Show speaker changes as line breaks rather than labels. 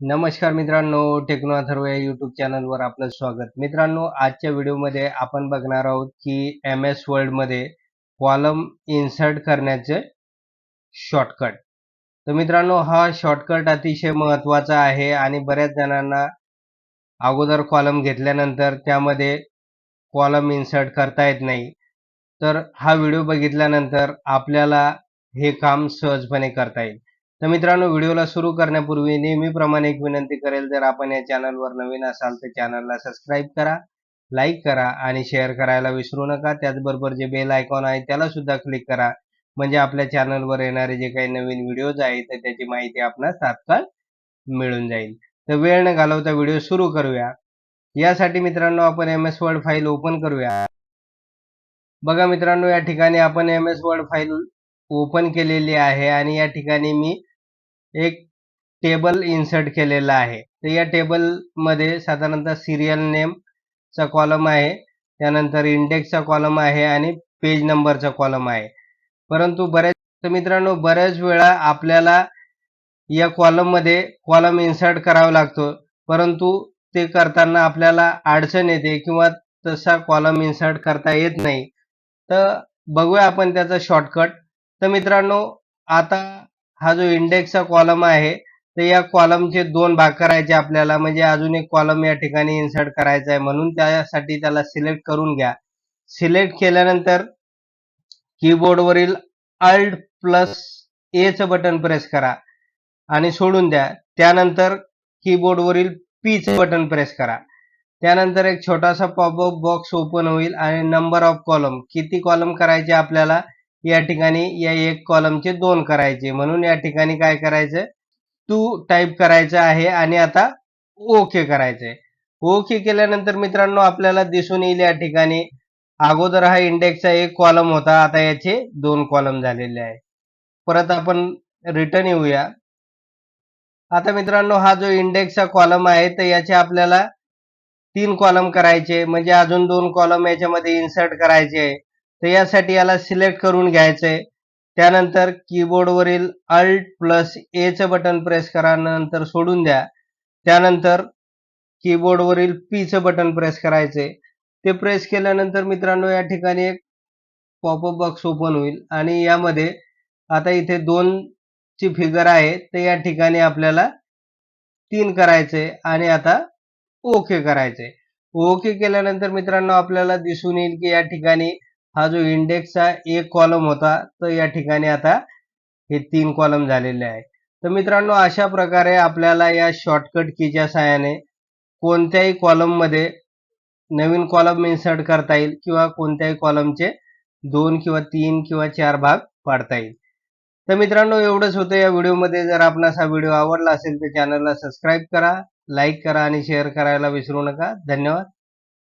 नमस्कार मित्रांनो टेक्नो अथर्व या युट्यूब चॅनलवर आपलं स्वागत. मित्रांनो आजच्या व्हिडिओमध्ये आपण बघणार आहोत की एम एस वर्ल्डमध्ये कॉलम इन्सर्ट करण्याचे शॉर्टकट तर मित्रांनो हा शॉर्टकट अतिशय महत्त्वाचा आहे आणि बऱ्याच जणांना अगोदर कॉलम घेतल्यानंतर त्यामध्ये कॉलम इन्सर्ट करता येत नाही. तर हा व्हिडिओ बघितल्यानंतर आपल्याला हे काम सहजपणे करता येईल. तर मित्रांनो व्हिडिओला सुरू करण्यापूर्वी नेहमीप्रमाणे एक विनंती करेल जर आपण या चॅनलवर नवीन असाल तर चॅनलला सबस्क्राईब करा लाईक करा आणि शेअर करायला विसरू नका. त्याचबरोबर जे बेल आयकॉन आहे त्याला सुद्धा क्लिक करा. म्हणजे आपल्या चॅनलवर येणारे जे काही नवीन व्हिडिओज आहेत तर त्याची माहिती आपणास तात्काळ मिळून जाईल. तर वेळ न घालवता व्हिडिओ सुरू करूया. यासाठी मित्रांनो आपण M S word file open करूया. बघा मित्रांनो या ठिकाणी आपण M S word file open केलेली आहे आणि या ठिकाणी मी एक टेबल इन्सर्ट केलेला आहे. तर या टेबलमध्ये साधारणतः सिरियल नेमचा कॉलम आहे. त्यानंतर इंडेक्सचा कॉलम आहे आणि पेज नंबरचा कॉलम आहे. परंतु बऱ्याच तर मित्रांनो बऱ्याच वेळा आपल्याला या कॉलममध्ये कॉलम इन्सर्ट करावा लागतो. परंतु ते करताना आपल्याला अडचण येते किंवा तसा कॉलम इन्सर्ट करता येत नाही. तर बघूया आपण त्याचा शॉर्टकट तर मित्रांनो आता हा जो इंडेक्सचा कॉलम आहे तर या कॉलमचे दोन भाग करायचे आपल्याला. म्हणजे अजून एक कॉलम या ठिकाणी इन्सर्ट करायचा आहे म्हणून त्यासाठी त्याला सिलेक्ट करून घ्या. सिलेक्ट केल्यानंतर कीबोर्डवरील अल्ट प्लस एचं बटन प्रेस करा. आणि सोडून द्या. त्यानंतर कीबोर्डवरील पीचं बटन प्रेस करा. त्यानंतर एक छोटासा पॉपअप बॉक्स ओपन होईल आणि नंबर ऑफ कॉलम किती कॉलम करायचे आपल्याला? या ठिकाणी या एक कॉलमचे दोन करायचे. म्हणून या ठिकाणी काय करायचं? टू टाईप करायचं आहे आणि आता ओके करायचंय. ओके केल्यानंतर मित्रांनो आपल्याला दिसून येईल या ठिकाणी अगोदर हा इंडेक्सचा एक कॉलम होता आता याचे दोन कॉलम झालेले आहे परत आपण रिटर्न येऊया. आता मित्रांनो हा जो इंडेक्सचा कॉलम आहे तर याचे आपल्याला तीन कॉलम करायचे. म्हणजे अजून दोन कॉलम याच्यामध्ये इन्सर्ट करायचे. आहे तर यासाठी याला सिलेक्ट करून घ्यायचंय. त्यानंतर कीबोर्डवरील अल्ट प्लस एचं बटन प्रेस करा नंतर सोडून द्या. त्यानंतर कीबोर्डवरील पीचं बटन प्रेस करायचंय. ते प्रेस केल्यानंतर मित्रांनो या ठिकाणी एक पॉपअप बॉक्स ओपन होईल. आणि यामध्ये आता इथे दोन ची फिगर आहे. तर या ठिकाणी आपल्याला तीन करायचे आणि आता ओके करायचंय. ओके केल्यानंतर मित्रांनो आपल्याला दिसून येईल की या ठिकाणी हा जो इंडेक्सचा एक कॉलम होता तर या ठिकाणी आता हे तीन कॉलम झालेले आहे. तर मित्रांनो अशा प्रकारे आपल्याला या शॉर्टकट कीच्या साहाय्याने कोणत्याही कॉलममध्ये नवीन कॉलम इन्सर्ट करता येईल किंवा कोणत्याही कॉलमचे दोन किंवा तीन किंवा चार भाग पाडता येईल. तर मित्रांनो एवढंच होतं. या व्हिडिओमध्ये जर आपणास हा व्हिडिओ आवडला असेल तर चॅनलला सबस्क्राईब करा लाईक करा आणि शेअर करायला विसरू नका. धन्यवाद.